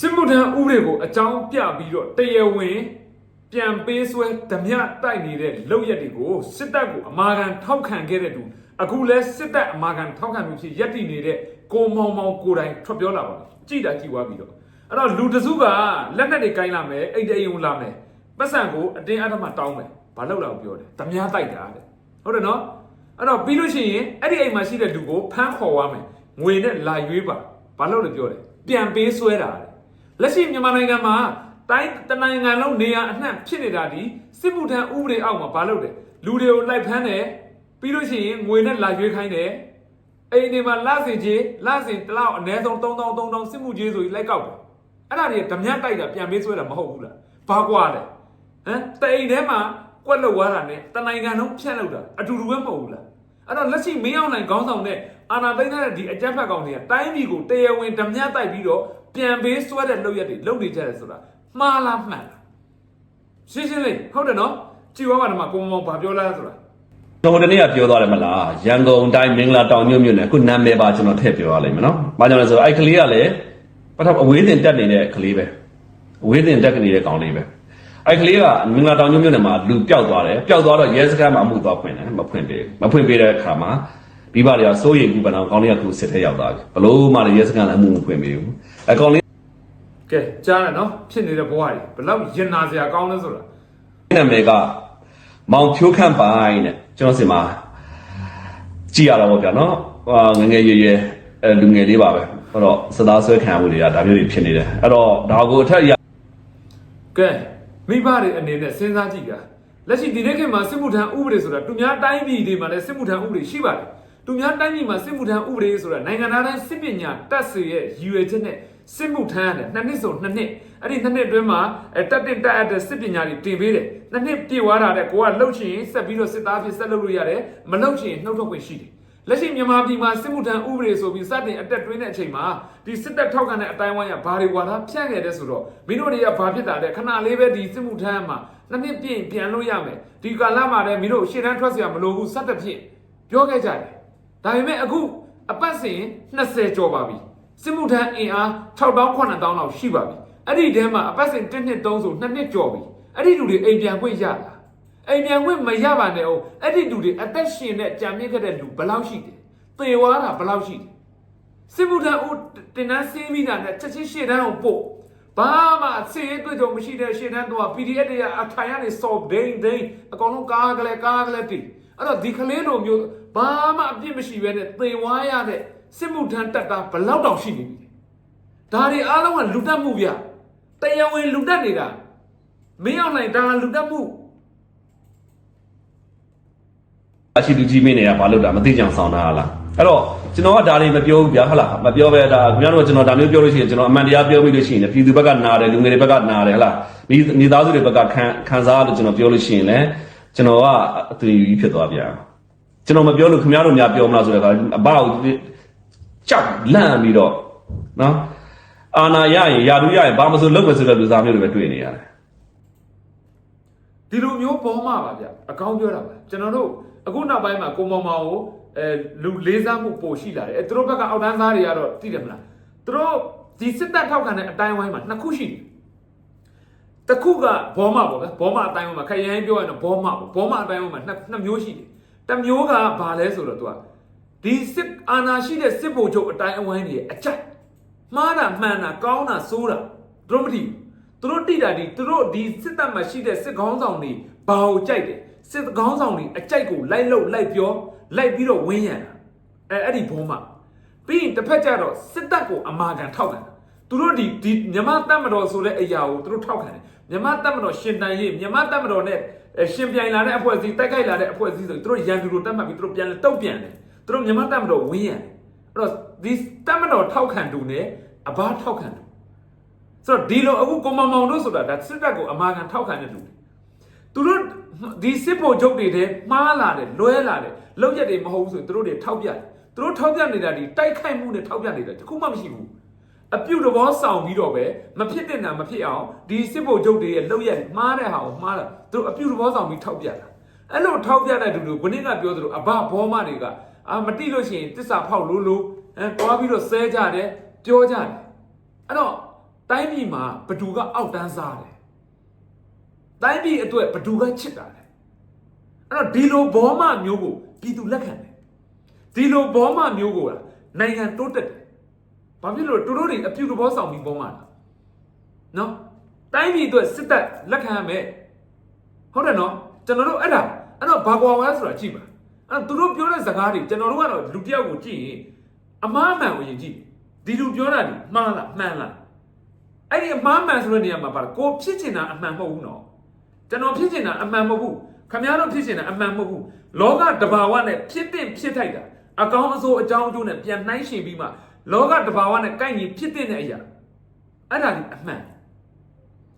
စစ်မှုထမ်းဥပဒေကိုအကြောင်းပြပြီးတော့တရားဝင်ပြန်ပေးဆွဲဓမြတိုက်နေတဲ့လုပ်ရက်တွေကိုစစ်တပ်ကိုအမာခံထောက်ခံခဲ့တဲ့သူအခုလဲစစ်တပ်အမာခံထောက်ခံမှုဖြစ်ရက်တည်နေတဲ့ကိုမောင်မောင်ကိုတိုင်ထွက်ပြောလာပါတော့ကြည်တာကြည်သွားပြီးတော့အဲ့တော့လူတစုကလက်နက်တွေကင်လာမယ်အိတ်တိမ်လာမယ်ပတ်စံကိုအတင်းအဓမ္မတောင်းမယ်ဘာလို့လဲပြောတယ်ဓမြတိုက်တာတဲ့ဟုတ်တယ်နော်အဲ့တော့ပြီးလို့ရှိရင်အဲ့ဒီအိမ်မှာရှိတဲ့လူကိုဖမ်းခေါ်သွားမယ်ငွေနဲ့လာရွေးပါဘာလို့လဲပြောတယ်ပြန်ပေးဆွဲတာတဲ့ လက်ရှိမြန်မာနိုင်ငံမှာတိုင်းတနိုင်ငံလုံးနေရာအနှံ့ဖြစ်နေတာဒီစစ်မှုထမ်းဥပဒေအောက်မှာဘာလုပ်တယ်လူတွေကိုလိုက်ဖမ်းတယ်ပြီးလို့ရှိရင်ငွေနဲ့လာရွေးခိုင်းတယ်အိမ်တွေမှာလစင်ကြီးလစင်တစ်လောက်အနည်းဆုံး3000 3000စစ်မှုကြီးဆိုပြီးလိုက်ကောက်တယ်အဲ့ဒါတွေဓမြတိုက်တာပြန်ပေးဆွဲတာမဟုတ်ဘူးလားဘာကွာလဲဟမ်တအိမ်ထဲမှာကွက်လောက်သွားတာနဲ့တနိုင်ငံလုံးဖြတ်လောက်တာအတူတူပဲမဟုတ်ဘူးလားအဲ့တော့လက်ရှိမင်းအောင်နိုင်ခေါင်းဆောင်တဲ့အာဏာသိမ်းတဲ့ဒီအကြမ်းဖက်ကောင်တွေကတိုင်းပြည်ကိုတရားဝင်ဓမြတိုက်ပြီးတော့ ပြန်ပေးဆွဲတဲ့လုပ်ရက်တွေလုပ်နေကြတယ်ဆိုတာမှားလားမှန်လားရှင်းရှင်းလေးဟုတ်တယ်နော်ကြည်ဝါပါဓမ္မကိုမောင်ဘာပြောလားဆိုတာကျွန်တော်ဒီနေ့ကပြောသွားတယ်မလားရန်ကုန်တိုင်းမင်္ဂလာတောင်မြို့မြို့နယ်အခုနာမည်ပါကျွန်တော်ထည့်ပြောရလိမ့်မယ်နော်။ဘာကြောင့်လဲဆိုတော့အဲ့ကလေးကလည်းပထမအဝေးတင်တက်နေတဲ့ကလေးပဲအဝေးတင်တက်နေတဲ့ကောင်လေးပဲအဲ့ကလေးကမင်္ဂလာတောင်မြို့မြို့နယ်မှာလူပျောက်သွားတယ်ပျောက်သွားတော့ရဲစခန်းမှာအမှုသွားဖွင့်တယ်မဖွင့်ပေးမဖွင့်ပေးတဲ့အခါမှာဒီပါတွေကစိုးရိမ်ပြီးပဏောင်ကောင်လေးကသူစစ်ထဲရောက်သွားပြီဘလို့မှလည်းရဲစခန်းလည်းအမှုမဖွင့်ပေးဘူး အကောင်လေးကဲကြားရနော်ဖြစ်နေတဲ့ဘဝတွေဘယ်လောက်ရင်နာစရာကောင်းလဲဆိုတာနာမည်ကမောင်ဖြိုးခန့်ပိုင်တဲ့ကျွန်တော်စင်မှာကြည့်ရတာပေါ့ဗျာနော်ဟာငယ်ငယ်ရွယ်ရွယ်အဲလူငယ်လေးပါပဲအဲ့တော့စသားဆွဲခံရမှုတွေကဒါမျိုးတွေဖြစ်နေတယ်အဲ့တော့ဒါကိုအထက်ရကဲမိဘတွေအနေနဲ့စဉ်းစားကြည့်ကြလက်ရှိဒီနေ့ခေတ်မှာစစ်မှုထမ်းဥပဒေဆိုတာသူများတိုင်းပြည်တွေမှာလည်းစစ်မှုထမ်းဥပဒေရှိပါတယ်သူများတိုင်းပြည်မှာစစ်မှုထမ်းဥပဒေဆိုတာနိုင်ငံသားတိုင်းစစ်ပညာတက်စေရဲ့ရည်ရွယ်ချက်နဲ့ စစ်မှုထမ်းရတယ်နှစ်နှစ်ဆိုနှစ်နှစ်အဲ့ဒီနှစ်နှစ်အတွင်းမှာအဲတက်တင်တက်အပ်တဲ့စစ်ပညာတွေတင်ပေးတယ်နှစ်နှစ်ပြည့်ဝတာတဲ့ကိုကလှုပ်ရှင်ဆက်ပြီးတော့စစ်သားဖြစ်ဆက်လုပ်လို့ရတယ်မလှုပ်ရှင်နှုတ်ထုတ်ခွင့်ရှိတယ်လက်ရှိမြန်မာပြည်မှာစစ်မှုထမ်းဥပဒေဆိုပြီးစတင်အတက်တွင်းတဲ့အချိန်မှာဒီစစ်တပ်ထောက်ခံတဲ့အတိုင်းဝိုင်းကဘာတွေဝါဒဖြန့်ခဲ့တဲ့ဆိုတော့မင်းတို့တွေကဘာဖြစ်တာလဲခဏလေးပဲဒီစစ်မှုထမ်းမှာနှစ်နှစ်ပြည့်ပြန်လို့ရမယ်ဒီကာလမှာလည်းမင်းတို့ရှေ့တန်းထွက်စရာမလိုဘူးစသဖြင့်ပြောခဲ့ကြတယ်ဒါပေမဲ့အခုအပတ်စဉ်20ကျော်ပါပြီ စစ်မှုထမ်းအင်အား6000 9000လောက်ရှိပါပြီအဲ့ဒီထဲမှာအပတ်စဉ်1နှစ်3ဆို2နှစ်ကျော်ပြီအဲ့ဒီလူတွေအိမ်ပြန်ခွင့်ရလားအိမ်ပြန်ခွင့်မရပါနဲ့အောင်အဲ့ဒီလူတွေအသက်ရှင်တဲ့ကြံမြင့်ခဲ့တဲ့လူဘယ်လောက်ရှိတယ်သေသွားတာဘယ်လောက်ရှိတယ်စစ်မှုထမ်းဦးတင်တန်းစင်းပြီးတာနဲ့ချက်ချင်းရှေ့တန်းအောင်ပို့ဘာမှအစီအတွေ့အကြုံမရှိတဲ့ရှေ့တန်းတော့ PDF တွေကအထိုင်ကနေစော်ဒိန်ဒိန်အကောင်လုံးကားကလေးကားကလေးတီအဲ့တော့ဒီကလေးလိုမျိုးဘာမှအပြစ်မရှိဘဲနဲ့သေသွားရတဲ့ စစ်မှုထမ်းတက်တာဘယ်လောက်တောင်ရှိနေပြီလဲဒါတွေအားလုံးကလူတက်မှုဗျတရားဝင်လူတက်နေတာမင်းအောင်နိုင်ဒါလူတက်မှုအရှိသူကြီးမင်းတွေကဘာလုပ်တာမသိကြအောင်ဆောင်တာလားအဲ့တော့ကျွန်တော်ကဒါတွေမပြောဘူးဗျာဟုတ်လားမပြောပဲဒါခင်ဗျားတို့ကကျွန်တော်ဒါမျိုးပြောလို့ရှိရင်ကျွန်တော်အမှန်တရားပြောမိလို့ရှိရင်လည်းပြည်သူဘက်ကနာတယ်လူငယ်တွေဘက်ကနာတယ်ဟုတ်လားမိမိသားစုတွေဘက်ကခံခံစားလို့ကျွန်တော်ပြောလို့ရှိရင်လည်းကျွန်တော်ကအသွင်ယူကြီးဖြစ်သွားဗျာကျွန်တော်မပြောလို့ခင်ဗျားတို့များပြောမလားဆိုတဲ့အခါအဘကို ကြောက်လန့်ပြီးတော့နော်အာနာရရင်ယာတူရရင်ဘာမဆိုလုပ်မယ်ဆိုတဲ့လူစားမျိုးတွေပဲတွေ့နေရတယ်ဒီလိုမျိုးပေါ်မှာပါဗျအကောင်းပြောတာပါကျွန်တော်တို့အခုနောက်ပိုင်းမှာကိုမောင်မောင်ကိုအဲလူလေးစားမှုပိုရှိလာတယ်အဲသူတို့ဘက်ကအောက်တန်းသားတွေကတော့သိတယ်မလားသူတို့ဒီစစ်တပ်ထောက်ခံတဲ့အတိုင်းဝိုင်းမှာနှစ်ခုရှိတယ်တစ်ခုကဘောမပေါ့ဗျဘောမအတိုင်းဝိုင်းမှာခရိုင်ပြောရရင်တော့ဘောမပေါ့ဘောမအတိုင်းဝိုင်းမှာနှစ်နှစ်မျိုးရှိတယ်တစ်မျိုးကဘာလဲဆိုတော့သူက ဒီစစ်အာဏာရှိတဲ့စစ်ဗိုလ်ချုပ်အတိုင်းအဝိုင်းတွေအကြိုက်မှားတာမှန်တာကောင်းတာဆိုးတာသူတို့မသိဘူးသူတို့တိတာဒီသူတို့ဒီစစ်တပ်မှာရှိတဲ့စစ်ခေါင်းဆောင်တွေဘာကိုကြိုက်တယ်စစ်ခေါင်းဆောင်တွေအကြိုက်ကိုလိုက်လို့လိုက်ပြောလိုက်ပြီးတော့ဝင်းရံတာအဲအဲ့ဒီဘုံမှာပြီးရင်တစ်ဖက်ကျတော့စစ်တပ်ကိုအမာခံထောက်ခံတာသူတို့ဒီဒီမြမတပ်မတော်ဆိုတဲ့အရာကိုသူတို့ထောက်ခံတယ်မြမတပ်မတော်ရှင်တန်ရေးမြမတပ်မတော်နဲ့အဲရှင်ပြိုင်လာတဲ့အဖွဲ့အစည်းတိုက်ခိုက်လာတဲ့အဖွဲ့အစည်းဆိုသူတို့ရန်သူတို့တတ်မှတ်ပြီးသူတို့ပြန်လဲတုတ်ပြန်တယ် သူတို့မြမတပ်မတော်ဝင်းရံတယ်အဲ့တော့ဒီတပ်မတော်ထောက်ခံတူနဲ့အဘထောက်ခံတူဆိုတော့ဒီလိုအခုကိုမမောင်တို့ဆိုတာဒါစစ်တပ်ကိုအမာခံထောက်ခံတဲ့လူတွေသူတို့ဒီစစ်ဖို့ချုပ်တွေတဲ့မှားလာတယ်လွဲလာတယ်လောက်ရက်တွေမဟုတ်ဘူးဆိုရင်သူတို့တွေထောက်ပြတယ်သူတို့ထောက်ပြနေတာဒီတိုက်ခိုက်မှုနဲ့ထောက်ပြနေတာတခုမှမရှိဘူးအပြုတ်တဘောဆောင်ပြီးတော့ပဲမဖြစ်တဲ့နာမဖြစ်အောင်ဒီစစ်ဖို့ချုပ်တွေရဲ့လောက်ရက်မှားတဲ့ဟာကိုမှားတာသူတို့အပြုတ်တဘောဆောင်ပြီးထောက်ပြတာအဲ့လိုထောက်ပြတဲ့လူတွေခုနကပြောသလိုအဘဘောမတွေက အာမတိလို့ရှိရင်တစ္ဆာဖောက်လို့လို့အဲတွားပြီးတော့ဆဲကြတယ်ပြောကြတယ်အဲ့တော့တိုတိုင်းပြည်မှာဘသူကအောက်တန်းစားတယ်တိုင်းပြည်အတွက်ဘသူကချစ်တာလဲအဲ့တော့ဒီလိုဘောမမျိုးကိုပြည်သူလက်ခံတယ်ဒီလိုဘောမမျိုးကိုလားနိုင်ငံတိုးတက်တယ်ဘာဖြစ်လို့သူတို့တွေအပြုတဘောဆောင်ပြီးဘောမလားနော်တိုင်းပြည်အတွက်စစ်တပ်လက်ခံရမယ်ဟုတ်တယ်နော်ကျွန်တော်တို့အဲ့ဒါအဲ့တော့ဘာကွာဝါဆိုတာကြည့်ပါ အဲ့တော့သူတို့ပြောတဲ့စကားတွေကျွန်တော်တို့ကတော့လူတစ်ယောက်ကိုကြည့်ရင်အမားအမှန်ကိုယင်ကြည့်ဒီလူပြောတာဒီမှားလားမှန်လားအဲ့ဒီအမှားမှန်ဆိုတဲ့နေရာမှာပါလားကိုဖြစ်ချင်တာအမှန်မဟုတ်ဘူးနော်ကျွန်တော်ဖြစ်ချင်တာအမှန်မဟုတ်ဘူးခမည်းတော်ဖြစ်ချင်တာအမှန်မဟုတ်ဘူးလောကတဘာဝနဲ့ဖြစ်တဲ့ဖြစ်ထိုက်တာအကောင်းအဆိုးအကြောင်းအကျိုးနဲ့ပြန်နှိုင်းရှင်ပြီးမှလောကတဘာဝနဲ့ကိုက်ညီဖြစ်တဲ့အရာအဲ့ဒါကြီးအမှန်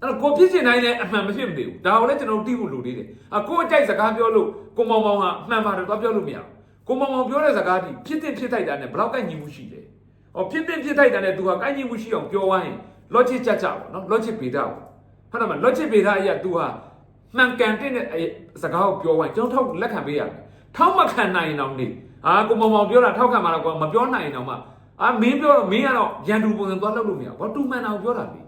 အဲ့တော့ကိုဖြစ်ချင်တိုင်းလည်းအမှန်မဖြစ်မသေးဘူးဒါကိုလည်းကျွန်တော်သိဖို့လိုသေးတယ်အကိုအကြိုက်စကားပြောလို့ကိုမောင်မောင်ကအမှန်ပါတယ်တော့ပြောလို့မရဘူးကိုမောင်မောင်ပြောတဲ့စကားဒီဖြစ်တဲ့ဖြစ်ထိုက်တာနဲ့ဘယ်တော့ကိုက်ညီမှုရှိလဲ။ဟောဖြစ်တဲ့ဖြစ်ထိုက်တာနဲ့သူကကိုင်းကြီးမှုရှိအောင်ပြောသွားရင် logic ကြကြပါနော် logic ပေတာပေါ့။ဟုတ်တယ်မ logic ပေတာအရာ तू ဟာမှန်ကန်တဲ့စကားကိုပြောသွားရင်ကျွန်တော်ထောက်လက်ခံပေးရမယ်။ထောက်မခံနိုင်ရင်တော့နေအာကိုမောင်မောင်ပြောတာထောက်ခံမှာတော့ကွာမပြောနိုင်ရင်တော့မှအာမင်းပြောတော့မင်းကတော့ရန်သူပုံစံသွားလုပ်လို့မရဘူး။ဘာတူမှန်တာကိုပြောတာလေ။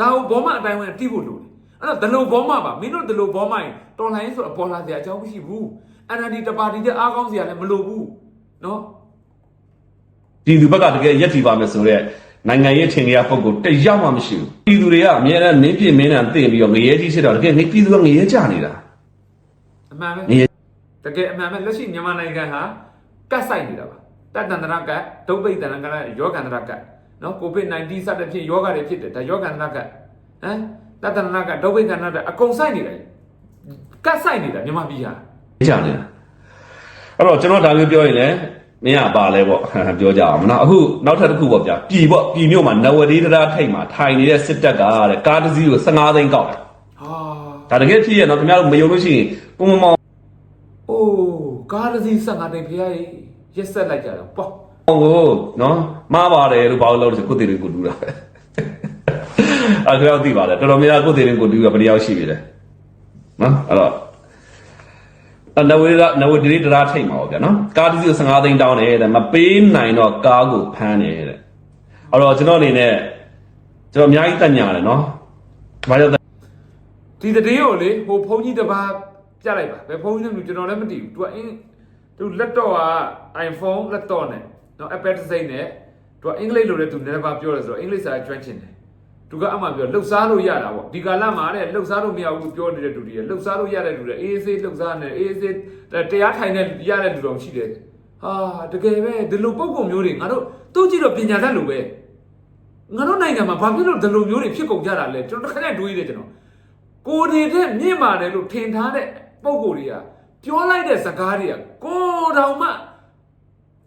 ဒါကိုဘောမအတိုင်းဝင်တိဖို့လိုတယ်။အဲ့တော့ဒလိုဘောမပါမင်းတို့ဒလိုဘောမရင်တော်လိုင်းဆိုတော့ပေါ်လာစရာအကြောင်းမရှိဘူး။ NLD တပါတီတဲ့အားကောင်းစရာလည်းမလိုဘူး။နော်ပြည်သူဘက်ကတကယ်ရက်တည်ပါမယ်ဆိုတော့နိုင်ငံရေးထင်ကြီးပုံကိုတယောက်မှမရှိဘူးပြည်သူတွေကအများနဲ့နင်းပြင်းမင်းနဲ့တင့်ပြီးတော့ငရဲကြီးဖြစ်တော့တကယ်နေပြည်သူကငရဲကြနေတာအမှန်ပဲငရဲတကယ်အမှန်ပဲလက်ရှိမြန်မာနိုင်ငံဟာကတ်ဆိုင်နေတာပါတတန္တရာကတ်ဒုဗိဒန္တကတ်ယောဂန္တရာကတ် နော်ကိုဗစ် -19 စတဲ့ဖြစ်ယောဂတွေဖြစ်တယ်ဒါယောဂန္တရာကတ်ဟမ်တတန္တရာကတ်ဒုဗိဒန္တရာအကုန်ဆိုင်နေတယ်ကတ်ဆိုင်နေတာမြန်မာပြည်ဟာကြနေတာအဲ့တော့ကျွန်တော်ဒါမျိုးပြောရင်လည်းမင်းကပါလဲပေါ့ပြောကြအောင်နော်အခုနောက်ထပ်တစ်ခုပေါ့ဗျာပြည်ပေါ့ပြည်မြို့မှာနဝဒေးတရားထိတ်မှာထိုင်နေတဲ့စစ်တပ်ကတဲ့ကားတစ်စီးကို15သိန်းကောက်တယ်ဟာဒါတကယ်ဖြစ်ရနော်ခင်ဗျားတို့မယုံလို့ရှိရင်ပုံမမောင်အိုးကားတစ်စီး15တိန်ဖျားကြီးရက်ဆက်လိုက်ကြတော့ပေါ့ ကိုနော်မှားပါတယ်လို့ဘာလို့လုပ်လို့ဆိုကိုယ်တည်တွေကိုတူးတာပဲအဲ့ဒါသိပါတယ်တော်တော်များများကိုယ်တည်တွေကိုတူးတာဘယ်တယောက်ရှိပြီလဲနော်အဲ့တော့အနဝေဒနဝေဒရီတရားထိတ်မှာပေါ့ဗျာနော်ကားတစ်စီးကို15သိန်းတောင်းတယ်တဲ့မပေးနိုင်တော့ကားကိုဖမ်းတယ်တဲ့အဲ့တော့ကျွန်တော်အနေနဲ့ကျွန်တော်အများကြီးတက်ညာတယ်နော်ဘာကြောင့်ဒီတည်းကိုလေဟိုဘုန်းကြီးတစ်ပါးပြလိုက်ပါဘယ်ဘုန်းကြီးလဲမသိဘူးကျွန်တော်လည်းမသိဘူး तू အင်း तू လက်တော့က iPhone လက်တော့နဲ့ နော် appetite နဲ့သူကအင်္ဂလိပ်လိုလည်းသူ never ပြောတယ်ဆိုတော့အင်္ဂလိပ်စာကျွမ်းကျင်တယ်သူကအမှပြောလှုပ်ရှားလို့ရတာပေါ့ဒီကာလမှာတဲ့လှုပ်ရှားလို့မရဘူးပြောနေတဲ့လူတွေလှုပ်ရှားလို့ရတဲ့လူတွေအေးဆေးလှုပ်ရှားနေအေးဆေးတရားထိုင်နေရတဲ့လူတော်ရှိတယ်ဟာတကယ်ပဲဒီလိုပုံကုံမျိုးတွေငါတို့သူကြည့်တော့ပညာတတ်လို့ပဲငါတို့နိုင်ငံမှာဘာဖြစ်လို့ဒီလိုမျိုးတွေဖြစ်ကုန်ကြတာလဲကျွန်တော်တစ်ခါတည်းတွေးတယ်ကျွန်တော်ကိုနေတဲ့မြင့်ပါတယ်လို့ထင်ထားတဲ့ပုံကိုတွေကပြောလိုက်တဲ့စကားတွေကကိုတော်မှ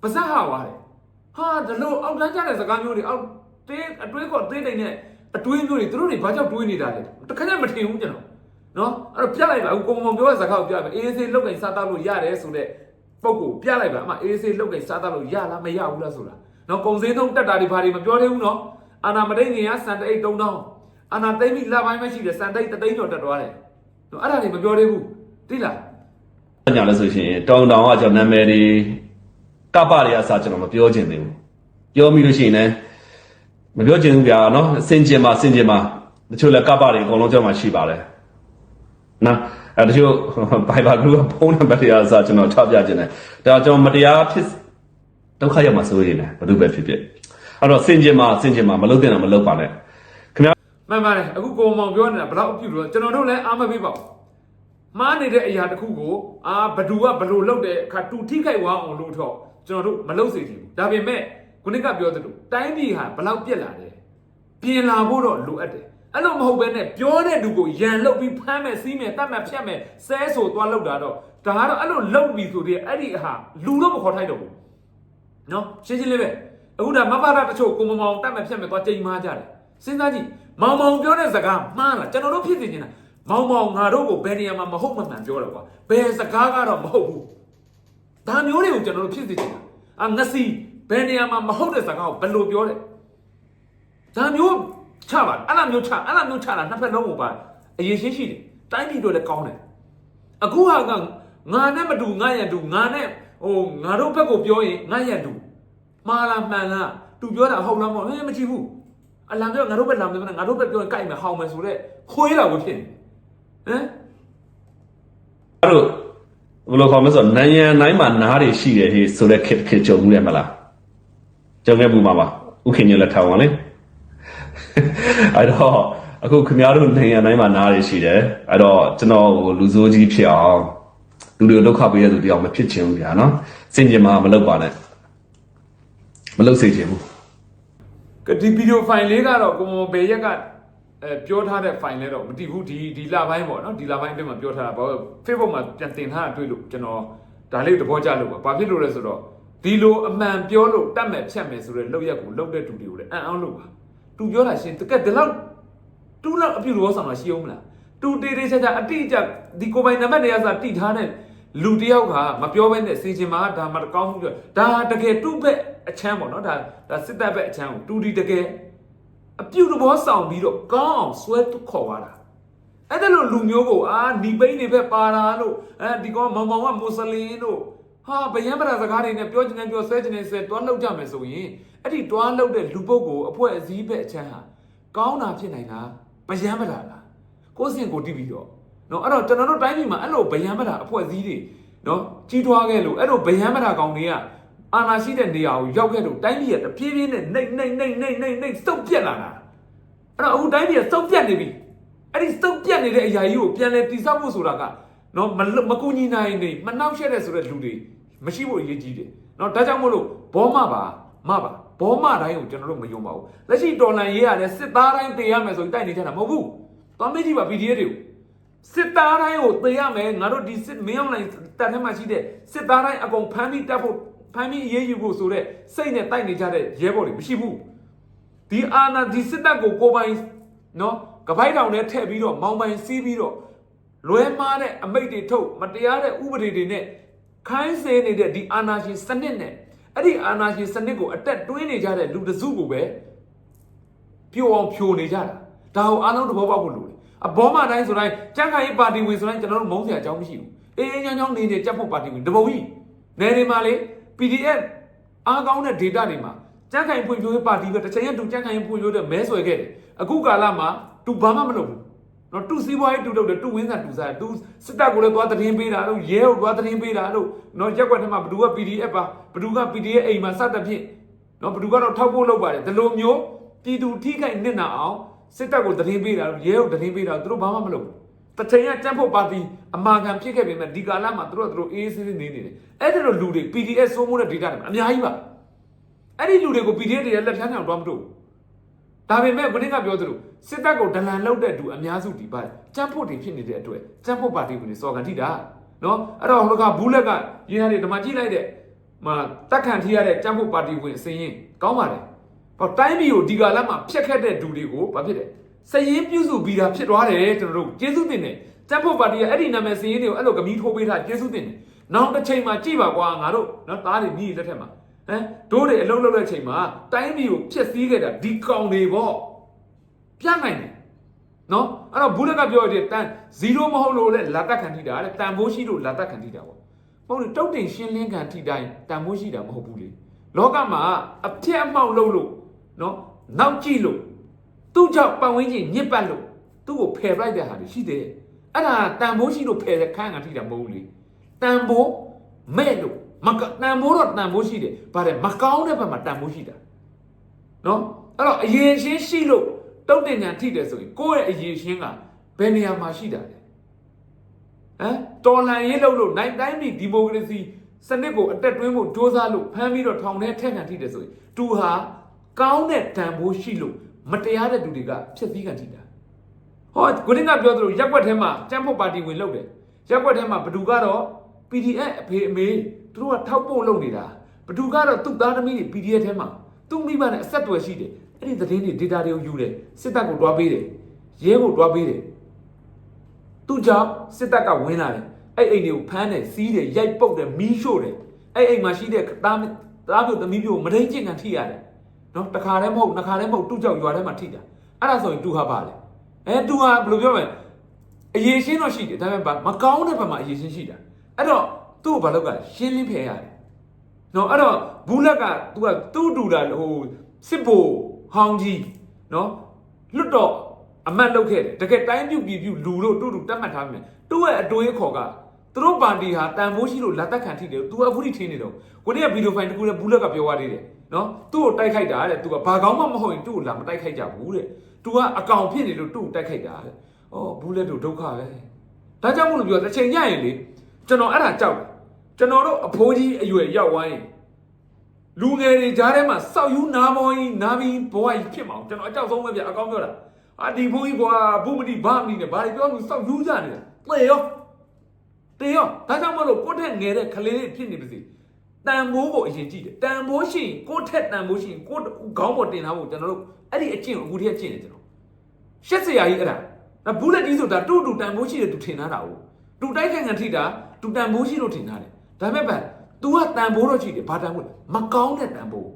ပါစဟဝါတယ် ဟာဒါလို့အောက်တန်းကြတဲ့စကားမျိုးတွေအောက်သေးအတွင်းကောသေးတဲ့အတွင်းမျိုးတွေသူတို့တွေဘာကြောင့်တွေးနေတာလဲတခါနဲ့မထင်ဘူးကျွန်တော်နော်အဲ့တော့ပြလိုက်ပါအခုကိုမမောင်ပြောတဲ့စကားကိုပြလိုက်အေးဆေးလောက်ကင်စားတောက်လို့ရတယ်ဆိုတဲ့ပုံကိုပြလိုက်ပါအမအေးဆေးလောက်ကင်စားတောက်လို့ရလားမရဘူးလားဆိုတာနော်ကုံစင်းသုံးတက်တာတွေဘာတွေမပြောသေးဘူးနော်အာနာမတိတ်ငင်ကစံတအိတ်3000အာနာသိမ့်ပြီးလက်ပိုင်းမရှိတယ်စံတိတ်တသိန်းကျော်တက်သွားတယ်နော်အဲ့ဒါတွေမပြောသေးဘူးသိလားညာလဲဆိုရှင်တောင်တောင်ကကျွန်တော်နာမည်တွေ ကပ္ပတွေအစားကျွန်တော်မပြောချင်သေးဘူးပြောမိလို့ရှိရင်လည်းမပြောချင်ဘူးဗျာနော်စင်ကျင်ပါစင်ကျင်ပါတချို့လည်းကပ္ပတွေအကုန်လုံးကျွန်တော်မှရှိပါတယ်နော်အဲတချို့ Viber group ကဖုန်းနံပါတ်တွေအစားကျွန်တော်ထောက်ပြခြင်းတယ်ဒါကျွန်တော်မတရားဖြစ်ဒုက္ခရောက်မှာစိုးရိမ်တယ်ဘာလို့ပဲဖြစ်ဖြစ်အဲ့တော့စင်ကျင်ပါစင်ကျင်ပါမလုပ်တင်တာမလုပ်ပါနဲ့ခင်ဗျာမှန်ပါတယ်အခုကိုမောင်ပြောနေတာဘယ်တော့အပြုလို့ကျွန်တော်တို့လည်းအားမပေးပါဘူးမှားနေတဲ့အရာတစ်ခုကိုအာဘဒူကဘလို့လုပ်တဲ့အခါတူထိခိုက်သွားအောင်လို့တော့ ကျွန်တော်တို့မလုပ်စေချင်ဘူးဒါပေမဲ့ခုနကပြောသလိုတိုင်းပြည်ဟာဘလောက်ပြက်လာတယ်ပြင်လာဖို့တော့လိုအပ်တယ်အဲ့လိုမဟုတ်ဘဲနဲ့ပြောတဲ့လူကိုရန်လုတ်ပြီးဖမ်းမယ်စီးမယ်တတ်မယ်ဖြတ်မယ်ဆဲဆိုသွားလောက်တာတော့ဒါကတော့အဲ့လိုလုတ်ပြီးဆိုတဲ့အဲ့ဒီအဟာလူတော့မခေါ်ထိုက်တော့ဘူးနော်ရှင်းရှင်းလေးပဲအခုဒါမဘာတာတချို့ကိုမမောင်တတ်မဲ့ဖြတ်မဲ့သွားချိန်မားကြတယ်စဉ်းစားကြည့်မောင်မောင်ပြောတဲ့စကားမှားလားကျွန်တော်တို့ဖြစ်နေနေတာမောင်မောင်ငါတို့ကိုဘယ်နေရာမှာမဟုတ်မှန်မှန်ပြောတော့ကွာဘယ်စကားကတော့မဟုတ်ဘူး ဒါမျိုးတွေကိုကျွန်တော်တို့ဖြစ်နေနေတာအာငစီဘယ်နေရာမှာမဟုတ်တဲ့စကားကိုဘယ်လိုပြောတယ်ဒါမျိုးချပါအဲ့လိုမျိုးချအဲ့လိုမျိုးချတာနှစ်ဖက်လုံးကိုပါအရေးရှင်းရှိတယ်တိုင်းပြည်တို့လည်းကောင်းတယ်အခုဟာကငါနဲ့မတူငါရန်တူငါနဲ့ဟိုငါတို့ဘက်ကိုပြောရင်ငါရန်တူမှားလားမှန်လားသူပြောတာဟုတ်လားမဟုတ်ဟဲ့မကြည့်ဘူးအလံပြောငါတို့ပဲလာမယ်ငါတို့ပဲပြောရင်ကြိုက်မယ်ဟောင်းမယ်ဆိုတော့ခွေးလာကိုဖြစ်နေဟမ်အဲ့လို ဘယ်လိုခေါ်မလဲဆိုတော့နိုင်ငံတိုင်းမှာနားတွေရှိတယ်ဟေးဆိုတဲ့ခက်ခက်ကြုံမှုရမလားကြုံခဲ့ဘူးမှာပါဥခင်ညလက်ထောင်ပါလေအဲ့တော့အခုခင်ဗျားတို့နိုင်ငံတိုင်းမှာနားတွေရှိတယ်အဲ့တော့ကျွန်တော်ဟိုလူဆိုးကြီးဖြစ်အောင်လူတွေကိုဒုက္ခပေးရသူတရားမဖြစ်ချင်ဘူးဗျာနော်စင်ကြင်မှာမလုပ်ပါနဲ့မလုပ်စေချင်ဘူးကဒီဗီဒီယိုဖိုင်လေးကတော့ကိုမော်ဘေရက်က အဲပြောထားတဲ့ file လဲတော့မတည်ဘူးဒီဒီလပိုင်းပေါ့နော်ဒီလပိုင်းအတွင်းမှာပြောထားတာဘာလို့ Facebook မှာပြန်တင်ထားတာတွေ့လို့ကျွန်တော်ဒါလေးသဘောကျလို့ပါဘာဖြစ်လို့လဲဆိုတော့ဒီလိုအမှန်ပြောလို့တတ်မဲ့ဖြတ်မဲ့ဆိုတဲ့လောက်ရက်ကိုလောက်တဲ့တူတွေကိုလည်းအံ့အောင်လို့ပါသူပြောတာရှင်တကက်ဒီလောက်တူလောက်အပြုလို့ဆောင်တာရှိအောင်မလားတူတေးတေးချာချာအတိအကျဒီကိုပိုင်နံပါတ်တွေကစားတိထားတဲ့လူတယောက်ကမပြောဘဲနဲ့စီချင်မှာဒါမှတကောင်းမှုပြောဒါတကယ်တူဘက်အချမ်းပေါ့နော်ဒါဒါစစ်တပ်ဘက်အချမ်းကိုတူဒီတကယ် အပြုတ်တဘောဆောင်ပြီးတော့ကောင်းအောင်ဆွဲထုတ်ခေါ်သွားတာအဲ့ဒါလို့လူမျိုးကိုအာဒီပိန်းတွေပဲပါတာလို့အဲဒီကောင်မောင်မောင်ကမွတ်စလင်တို့ဟာဗယံပရာစကားတွေနဲ့ပြောချင်တယ်ပြောဆွဲချင်တယ်ဆွဲတွားလောက်ကြမယ်ဆိုရင်အဲ့ဒီတွားလောက်တဲ့လူပုဂ္ဂိုလ်အဖွဲ့အစည်းပဲအချမ်းဟာကောင်းတာဖြစ်နိုင်လားဗယံပရာလားကိုယ့်စင်ကိုတိပြီးတော့နော်အဲ့တော့ကျွန်တော်တို့တိုင်းပြည်မှာအဲ့လိုဗယံပရာအဖွဲ့အစည်းတွေနော်ကြီးထွားခဲ့လို့အဲ့လိုဗယံပရာကောင်တွေက အာနာရှိတဲ့နေရာကိုရောက်ခဲ့လို့တိုင်းပြည်ကတပြေးပြေးနဲ့နှိမ့်နှိမ့်နှိမ့်နှိမ့်နှိမ့်နှိမ့်စုပ်ပြက်လာတာအဲ့တော့အခုတိုင်းပြည်ကစုပ်ပြတ်နေပြီအဲ့ဒီစုပ်ပြတ်နေတဲ့အရာကြီးကိုပြန်လဲတိဆောက်ဖို့ဆိုတာကနော်မလွတ်မကူညီနိုင်နေမနှောက်ရှက်တဲ့ဆိုတဲ့လူတွေမရှိဖို့အရေးကြီးတယ်နော်ဒါကြောင့်မို့လို့ဘောမပါမပါဘောမတိုင်းကိုကျွန်တော်တို့မယုံပါဘူးလက်ရှိတော်လန်ရေးရတယ်စစ်သားတိုင်းတေရမယ်ဆိုရင်တိုက်နေကြတာမဟုတ်ဘူးသွားမေးကြည့်ပါ PDF တွေကိုစစ်သားတိုင်းကိုတေရမယ်ငါတို့ဒီစစ်မင်းအောင်လိုင်းတပ်ထဲမှာရှိတဲ့စစ်သားတိုင်းအကုန်ဖမ်းပြီးတပ်ဖို့ ဖမ်းပြီးအေးအေးယူဖို့ဆိုတဲ့စိတ်နဲ့တိုက်နေကြတဲ့ရဲဘော်တွေမရှိဘူးဒီအာနာဒီစစ်တပ်ကိုကိုပိုင်နော်ကပိုက်တောင်နဲ့ထည့်ပြီးတော့မောင်ပိုင်စီးပြီးတော့လွဲမားတဲ့အမိတ်တွေထုတ်မတရားတဲ့ဥပဒေတွေနဲ့ခိုင်းစေနေတဲ့ဒီအာနာရှင်စနစ်နဲ့အဲ့ဒီအာနာရှင်စနစ်ကိုအတက်တွင်းနေကြတဲ့လူတစုကိုပဲပြိုအောင်ဖြိုနေကြတာဒါကိုအားလုံးသဘောပေါက်ဖို့လိုတယ်အဘောမတိုင်းဆိုတိုင်းကြံ့ခိုင်ရေးပါတီဝင်ဆိုတိုင်းကျွန်တော်တို့မုန်းစရာအကြောင်းမရှိဘူးအေးအေးချမ်းချမ်းနေနေကြက်ဖို့ပါတီဝင်တပုံကြီးနယ်တွေမှာလေ PDF အားကောင်းတဲ့ data တွေမှာကြံ့ခိုင်ဖွံ့ဖြိုးရေးပါတီပဲတစ်ချိန်ကတူကြံ့ခိုင်ရေးဖွံ့ဖြိုးတဲ့မဲဆွယ်ခဲ့တယ်အခုကာလမှာတူဘာမှမလုပ်ဘူးနော်တူစီးပွားရေးတူလုပ်တယ်တူဝင်းစာတူစားတူစစ်တပ်ကိုလည်းသွားသတင်းပေးတာလို့ရဲကိုသွားသတင်းပေးတာလို့နော်ရက်ွက်ထဲမှာဘသူက PDF ပါဘသူက PDF အိမ်မှာစတဲ့ဖြင့်နော်ဘသူကတော့ထောက်ဖို့လုပ်ပါတယ်ဒီလိုမျိုးပြည်သူထိခိုက်နစ်နာအောင်စစ်တပ်ကိုသတင်းပေးတာလို့ရဲကိုသတင်းပေးတာလို့သူတို့ဘာမှမလုပ်ဘူး တချိန်ကကြမ်းဖို့ပါတီအမာခံဖြစ်ခဲ့ပေမဲ့ဒီကာလမှာသူတို့ကသူတို့အေးအေးဆေးဆေးနေနေတယ်အဲ့ဒါလိုလူတွေ PDF စိုးမိုးတဲ့ data တွေမှာအများကြီးပါအဲ့ဒီလူတွေကို PDF တွေလက်ဖြန်းချောင်တော့မတို့ဒါပေမဲ့ဘယ်နည်းကပြောသလိုစစ်တပ်ကိုဒလန်လောက်တဲ့သူအများစုဒီပါကြမ်းဖို့တွေဖြစ်နေတဲ့အတွက်ကြမ်းဖို့ပါတီဝင်တွေစော်ကန်ထိတာနော်အဲ့တော့ဟိုကဘူးလက်ကရင်းရတယ်ဒီမှာကြည့်လိုက်တဲ့မှာတက်ခံထိရတဲ့ကြမ်းဖို့ပါတီဝင်အစင်းရင်ကောင်းပါတယ်ဟောတိုင်းပြည်ကိုဒီကာလမှာဖျက်ခက်တဲ့သူတွေကိုဘာဖြစ်တယ် စရင်ပြုစုပြီးတာဖြစ်သွားတယ်ကျွန်တော်တို့ကျေးဇူးတင်တယ်ကြမ်းဖို့ပါတီကအဲ့ဒီနာမည်စရင်တွေကိုအဲ့လိုကမီးထိုးပေးတာကျေးဇူးတင်တယ်နောက်တစ်ချိန်မှာကြည့်ပါကွာငါတို့နော်သားတွေမိလက်ထက်မှာဟမ်တို့တွေအလုံးလုံးတဲ့ချိန်မှာတိုင်းပြည်ကိုဖျက်ဆီးခဲ့တာဒီကောင်တွေပေါ့ပြနိုင်တယ်နော်အဲ့တော့ဘူးလက်ကပြောတဲ့တန်0မဟုတ်လို့လေလာတက်ခံထိတာတဲ့တန်ဖိုးရှိလို့လာတက်ခံထိတာပေါ့မဟုတ်လေတုတ်တင်ရှင်းလင်းခံထိတိုင်းတန်ဖိုးရှိတာမဟုတ်ဘူးလေလောကမှာအပြက်အမှောက်လုပ်လို့နော်နောက်ကြည့်လို့ သူ့ကြောင့်ပတ်ဝန်းကျင်ညစ်ပတ်လို့သူ့ကိုဖယ်ပလိုက်တဲ့ဟာတွေရှိတယ်အဲ့ဒါတန်ဖိုးရှိလို့ဖယ်တဲ့ခန်းကထိတာမဟုတ်ဘူးလေတန်ဖိုးမဲ့လို့မကတန်ဖိုးတော့တန်ဖိုးရှိတယ်ဗါတယ်မကောင်းတဲ့ဘက်မှာတန်ဖိုးရှိတာနော်အဲ့တော့အရင်ရှင်းရှိလို့တုတ်တင်ညာထိတယ်ဆိုရင်ကိုယ့်ရဲ့အရင်ရှင်းကဘယ်နေရာမှာရှိတာလဲဟမ်တော်လှန်ရေးလုပ်လို့နိုင်တိုင်းပြည်ဒီမိုကရေစီစနစ်ကိုအတက်တွင်းဖို့စ조사လို့ဖမ်းပြီးတော့ထောင်ထဲထက်ခံထိတယ်ဆိုရင်သူဟာကောင်းတဲ့တန်ဖိုးရှိလို့ မတရားတဲ့သူတွေကဖျက်ဆီးခံထိတာဟောကိုရင်းကပြောသလိုရက်ွက်ထဲမှာကျန်းဖို့ပါတီဝင်လုပ်တယ်ရက်ွက်ထဲမှာဘသူကတော့ PDF အဖေအမေသူတို့ကထောက်ပို့လုပ်နေတာဘသူကတော့သူ့သားသမီးတွေ PDF ထဲမှာသူ့မိဘနဲ့အဆက်အသွယ်ရှိတယ်အဲ့ဒီသတင်းတွေ data တွေကိုယူတယ်စစ်တပ်ကိုတွားပေးတယ်ရဲကိုတွားပေးတယ်သူကြောင့်စစ်တပ်ကဝင်လာတယ်အဲ့အိမ်တွေကိုဖမ်းတယ်စီးတယ်ရိုက်ပုတ်တယ်မီးရှို့တယ်အဲ့အိမ်မှာရှိတဲ့သားမသားမျိုးသမီးမျိုးမဒိန်ကျင်ကန်ထိရတယ် နော်တခါတည်းမဟုတ်နှစ်ခါတည်းမဟုတ်သူ့ကြောင့်ရွာထဲမှာထိတာအဲ့ဒါဆိုရင်သူဟာပါလေအဲသူဟာဘယ်လိုပြောမလဲအရေးရှင်းတော့ရှိတယ်ဒါပေမဲ့မကောင်းတဲ့ဘက်မှာအရေးရှင်းရှိတာအဲ့တော့သူ့ကိုဘာလုပ်ကလဲရှင်းလင်းဖယ်ရတယ်နော်အဲ့တော့ဘူးလက်က तू ကသူ့တူတာဟိုစစ်ဘိုဟောင်းကြီးနော်လွတ်တော့အမတ်လုပ်ခဲ့တယ်တကယ်တိုင်းပြုတ်ပြည်ပြုတ်လူတို့တူတူတတ်မှတ်ထားမယ်သူ့ရဲ့အတွေးခေါ်ကသူတို့ပါတီဟာတန်ဖိုးရှိလို့လက်သက်ခံထိတယ်သူကအခုထိထင်းနေတော့ကိုနေ့ကဗီဒီယိုဖိုင်တစ်ခုလည်းဘူးလက်ကပြောသွားသေးတယ် နော်သူ့ကိုတိုက်ခိုက်တာတဲ့သူကဘာကောင်းမှမဟုတ်ရင်သူ့ကိုလာမတိုက်ခိုက်ကြဘူးတဲ့သူကအကောင်ဖြစ်နေလို့သူ့ကိုတိုက်ခိုက်တာတဲ့ဩဘူးလက်တို့ဒုက္ခပဲဒါကြောင့်မို့လို့ပြောတစ်ချိန်ညရင်လေကျွန်တော်အဲ့ဒါကြောက်တယ်ကျွန်တော်တို့အဖိုးကြီးအရွယ်ရောက်သွားရင်လူငယ်တွေကြားထဲမှာစောက်ယူနာမောကြီးနာမီဘဝကြီးဖြစ်မှာအောင်ကျွန်တော်အကြောက်ဆုံးပဲဗျအကောင်းပြောတာအာဒီဘုန်းကြီးဘွာဘုမတိဘာမတိနဲ့ဘာတွေပြောလို့စောက်ယူကြနေတာသေရောသေရောဒါကြောင့်မလို့ကိုယ့်ထက်ငယ်တဲ့ကလေးတွေဖြစ်နေပါစေ တန်ဖိုးကိုအရင်ကြည့်တယ်တန်ဖိုးရှိရင်ကိုယ့်ထက်တန်ဖိုးရှိရင်ကိုယ့်ခေါင်းပေါ်တင်ထားဖို့ကျွန်တော်တို့အဲ့ဒီအကျင့်ကိုအခုတည်းကကျင့်တယ်ကျွန်တော်ရှက်စရာကြီးအဲ့ဒါဒါဘူးလက်ကြီးဆိုတာတူတူတန်ဖိုးရှိတယ်သူထင်ထားတာ哦တူတိုက်ခံခံထိတာတူတန်ဖိုးရှိလို့ထင်ထားတယ်ဒါပေမဲ့ဗန် तू ကတန်ဖိုးတော့ရှိတယ်ဘာတန်ဖိုးလဲမကောင်းတဲ့တန်ဖိုး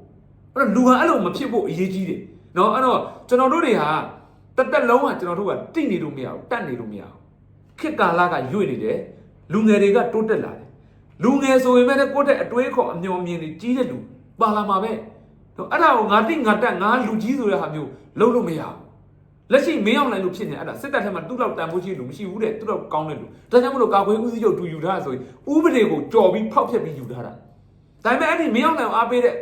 အဲ့တော့လူဟာအဲ့လိုမဖြစ်ဖို့အရေးကြီးတယ်နော်အဲ့တော့ကျွန်တော်တို့တွေဟာတတက်လုံးကကျွန်တော်တို့ကတိနေလို့မရဘူးတတ်နေလို့မရဘူးခေတ်ကာလကရွေ့နေတယ်လူငယ်တွေကတိုးတက်လာတယ် လူငယ်ဆိုရင်လည်းကိုယ့်တဲ့အတွေးခေါ်အမျှော်မြင်တွေကြီးတဲ့လူပါလာမှာပဲတော့အဲ့ဒါကိုငါတိငါတက်ငါလူကြီးဆိုတဲ့ဟာမျိုးလုံးလို့မရဘူးလက်ရှိမင်းအောင်နိုင်လို့ဖြစ်နေအဲ့ဒါစစ်တပ်ထဲမှာသူ့လောက်တန်ဖိုးရှိလူမရှိဘူးတဲ့သူ့လောက်ကောင်းတဲ့လူဒါကြောင့်မလို့ကာကွယ်ဦးစီးချုပ်တူယူထားတာဆိုရင်ဥပဒေကိုကြော်ပြီးဖောက်ဖျက်ပြီးယူထားတာဒါပေမဲ့အဲ့ဒီမင်းအောင်နိုင်အောင်အားပေးတဲ့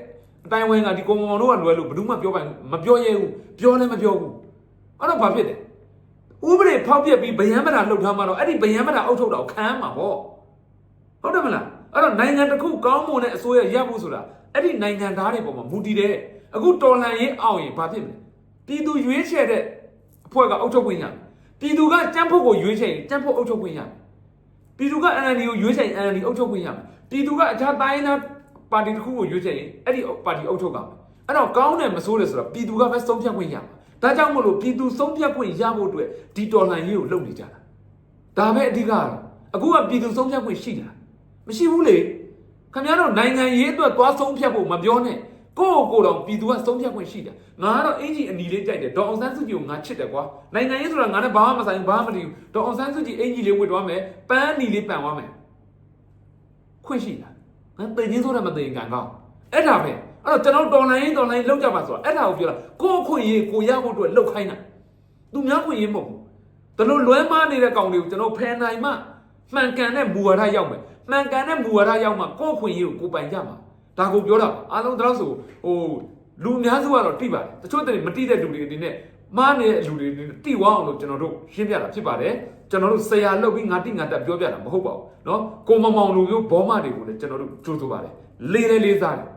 အတိုင်းဝိုင်းကဒီကောင်မောင်တို့ကလွယ်လို့ဘယ်သူမှပြောပိုင်မပြောရဲဘူးပြောလည်းမပြောဘူးအဲ့တော့ဘာဖြစ်လဲဥပဒေဖောက်ပြက်ပြီးဗယံမတာလှုပ်ထားမှတော့အဲ့ဒီဗယံမတာအုပ်ချုပ်တာကိုခံရမှာပေါ့ ဟုတ်တယ်မလားအဲ့တော့နိုင်ငံတစ်ခုကောင်းမွန်တဲ့အစိုးရရပ်ဖို့ဆိုတာအဲ့ဒီနိုင်ငံသားတွေပေါ်မှာမူတည်တယ်အခုတော်လှန်ရေးအောင်ရင်ဘာဖြစ်မလဲပြည်သူရွေးချယ်တဲ့အဖွဲ့ကအုပ်ချုပ်ခွင့်ရမယ်ပြည်သူကကြမ်းဖို့ကိုရွေးချယ်ရင်ကြမ်းဖို့အုပ်ချုပ်ခွင့်ရမယ်ပြည်သူက NLD ကိုရွေးချယ်ရင် NLD အုပ်ချုပ်ခွင့်ရမယ်ပြည်သူကအခြားတိုင်းသားပါတီတစ်ခုကိုရွေးချယ်ရင်အဲ့ဒီပါတီအုပ်ချုပ်ကမယ်အဲ့တော့ကောင်းတယ်မဆိုးတယ်ဆိုတော့ပြည်သူကပဲဆုံးဖြတ်ခွင့်ရမှာဒါကြောင့်မို့လို့ပြည်သူဆုံးဖြတ်ခွင့်ရဖို့အတွက်ဒီတော်လှန်ရေးကိုလုပ်နေကြတာဒါပဲအဓိကကတော့အခုကပြည်သူဆုံးဖြတ်ခွင့်ရှိလား မရှိဘူးလေခင်ဗျားတို့နိုင်ငံရေးအတွက်သွားဆုံးဖြတ်ဖို့မပြောနဲ့ကိုယ့်ကိုယ်တော့ပြည်သူကဆုံးဖြတ်ခွင့်ရှိတယ်ငါကတော့အင်ဂျီအနီလေးကြိုက်တယ်ဒေါ်အောင်ဆန်းစုကြည်ကိုငါချစ်တယ်ကွာနိုင်ငံရေးဆိုတာငါနဲ့ဘာမှမဆိုင်ဘူးဘာမှမတည်ဘူးဒေါ်အောင်ဆန်းစုကြည်အင်ဂျီလေးဝတ်သွားမယ်ပန်းနီလေးပန်သွားမယ်ခွင့်ရှိလားငါသိချင်းဆိုတော့မသိရင်ကံကောင်းအဲ့ဒါပဲအဲ့တော့ကျွန်တော်တော်လိုင်းတော်လိုင်းလောက်ကြပါဆိုတာအဲ့ဒါကိုပြောတာကိုယ့်အခွင့်အရေးကိုရဖို့အတွက်လောက်ခိုင်းတာသူများခွင့်ရေးမဟုတ်ဘူးဒါလို့လွဲမားနေတဲ့ကောင်တွေကိုကျွန်တော်ဖယ်နိုင်မှမှန်ကန်တဲ့မူဝါဒရောက်မယ် မှန်ကန်တဲ့မူဝါဒရောက်မှကိုယ့်အခွင့်အရေးကိုကိုယ်ပိုင်ကြမှာဒါကိုပြောတာပါအားလုံးတော့ဆိုဟိုလူအများစုကတော့တိပါတယ်တချို့တည်းမတိတဲ့လူတွေအနေနဲ့မားနေတဲ့လူတွေအနေနဲ့တိဝအောင်လို့ကျွန်တော်တို့ရှင်းပြတာဖြစ်ပါတယ်ကျွန်တော်တို့ဆရာလုပ်ပြီးငါတိငါတက်ပြောပြတာမဟုတ်ပါဘူးเนาะကိုမမောင်လူမျိုးဘောမတွေကိုလည်းကျွန်တော်တို့ကြိုးဆိုပါတယ်လေးလေးလေးစားတယ်